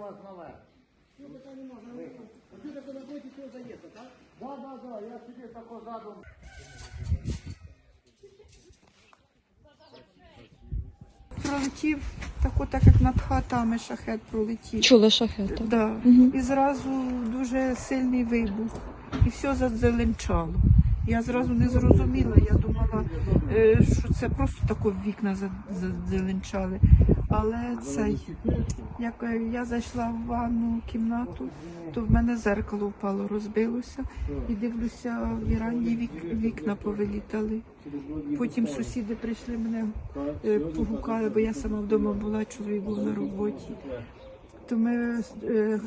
вас наверх. Така не можна. Ти так напроти цього заїзду, так? Да, да, да, я собі тако задум. Пролетів тако, так як над хатами шахет пролетів. Чула шахети. Да. Мгм. І зразу дуже сильний вибух. І все зазеленчало. Я зразу не зрозуміла, я думала, е, що це просто тако вікна за- зазеленчали. Але цей, як е, я зайшла в ванну кімнату, то в мене зеркало впало, розбилося. І дивлюся, в віранді вік- вікна повилітали. Потім сусіди прийшли мене е, погукали, бо я сама вдома була, чоловік був на роботі. То ми е,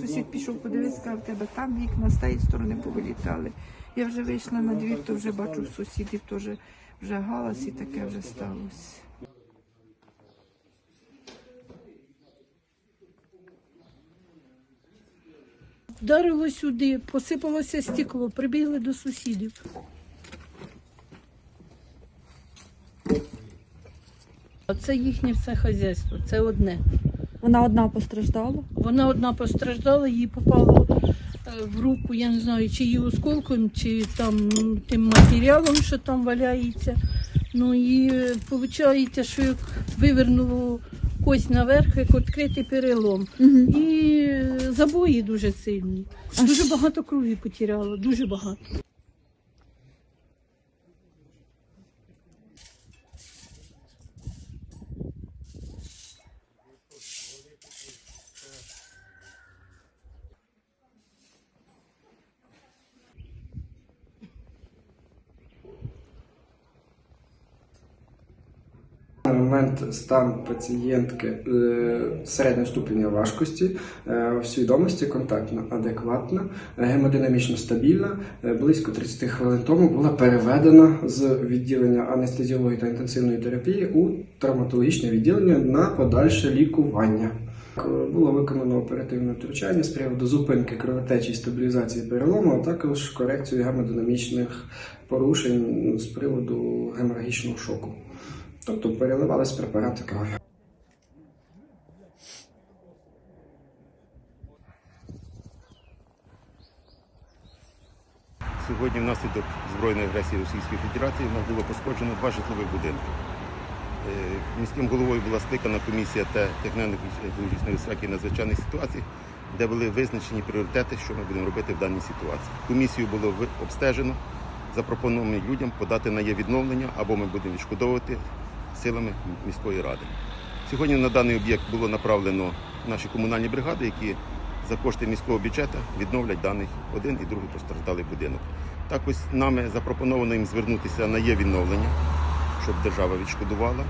сусід пішов подивитися, сказав, тебе там вікна з тієї сторони повилітали. Я вже вийшла на двір, то вже бачу сусідів теж вже галас і таке вже сталося. Вдарило сюди, посипалося стекло, прибігли до сусідів. Це їхнє все хазяйство, це одне. Вона одна постраждала. Вона одна постраждала, їй попало е, в руку, я не знаю, чи її осколком, чи там тим матеріалом, що там валяється. Ну і виходить, що як вивернуло кость наверх, як відкритий перелом. І е, забої дуже сильні. Дуже багато крові потеряло, дуже багато. Момент стан пацієнтки е, середнього ступеня важкості, е, в свідомості контактна, адекватна, гемодинамічно стабільна. Е, Близько 30 хвилин тому була переведена з відділення анестезіології та інтенсивної терапії у травматологічне відділення на подальше лікування. Було виконано оперативне втручання з приводу зупинки кровотечі і стабілізації перелому, а також корекцію гемодинамічних порушень з приводу геморрагічного шоку. Тобто переливались препарати крові. Сьогодні внаслідок збройної агресії Російської Федерації в нас було пошкоджено два житлових будинки. Е, Міським головою була скликана комісія та технічної безпеки надзвичайних ситуацій, де були визначені пріоритети, що ми будемо робити в даній ситуації. Комісію було обстежено, запропоновано людям подати на є відновлення або ми будемо відшкодовувати силами міської ради. Сьогодні на даний об'єкт було направлено наші комунальні бригади, які за кошти міського бюджету відновлять даний один і другий постраждалий будинок. Так ось нами запропоновано їм звернутися на є відновлення, щоб держава відшкодувала,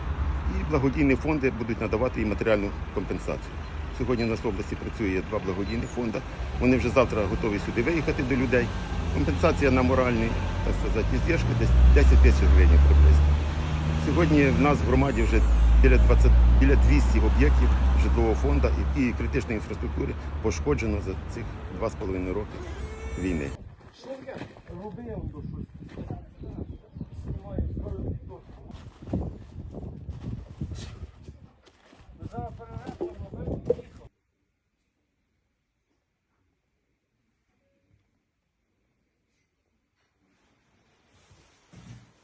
і благодійні фонди будуть надавати їм матеріальну компенсацію. Сьогодні у нас в області працює два благодійні фонди. Вони вже завтра готові сюди виїхати до людей. Компенсація на моральні так сказати, іздержки десь 10 тисяч гривень приблизно. Сьогодні в нас в громаді вже біля 20, біля 200 об'єктів житлового фонду і, і критичної інфраструктури пошкоджено за цих 2,5 роки війни. Робив до щось.